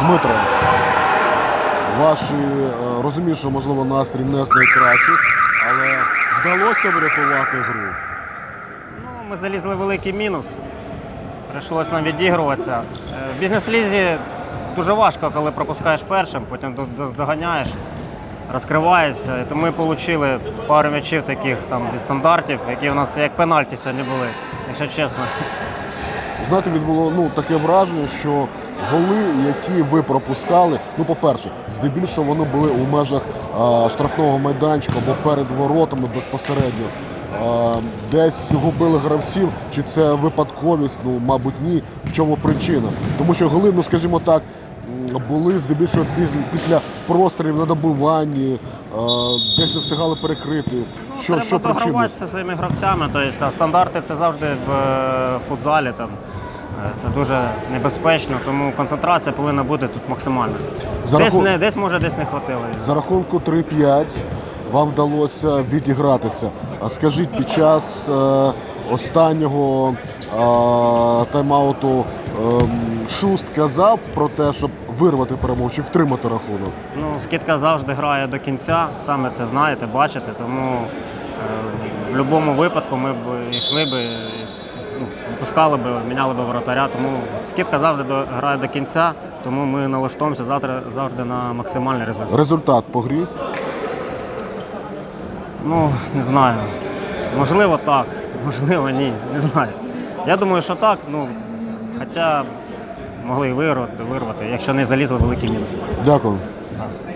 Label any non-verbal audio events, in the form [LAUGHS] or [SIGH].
Дмитро, ваші е, розумію, що можливо настрій не з найкращих, але вдалося врятувати гру. Ну, ми залізли в великий мінус. Прийшлось нам відігруватися. Е, В бізнес-лізі дуже важко, коли пропускаєш першим, потім до- до- доганяєш, розкриваєшся. І Тому ми отримали пару м'ячів таких там зі стандартів, які в нас як пенальті сьогодні були, якщо чесно. Знаєте, відбуло ну, таке враження, що голи, які ви пропускали, ну, по-перше, здебільшого вони були у межах а, штрафного майданчика або перед воротами безпосередньо. А, десь губили гравців, чи це випадковість, ну, мабуть, ні. В чому причина? Тому що голи, ну скажімо так, були здебільшого після, після прострілів на добиванні, десь не встигали перекрити. Що, Треба що причина? зі своїми гравцями. Тобто, та, стандарти це завжди в е, футзалі. Там. Е, Це дуже небезпечно, тому концентрація повинна бути тут максимальна. За Десь, рахунок- не, десь може десь не хватило. За рахунку 3-5 вам вдалося відігратися. А скажіть, під час е, останнього е, тайм-ауту ем, Шуст казав про те, щоб вирвати перемогу чи втримати рахунок. Ну, скидка завжди грає до кінця, саме це знаєте, бачите, тому е, в будь-якому випадку ми б йшли б, і, ну, випускали б, міняли б воротаря. Тому скидка завжди до- грає до кінця, тому ми налаштуємося завтра завжди на максимальний результат. Результат по грі. Ну, не знаю. Можливо, так, [LAUGHS] можливо, ні. Не знаю. Я думаю, що так, ну, хоча могли і вирвати, вирвати, якщо не залізли в великий мінус. Дякую. Так.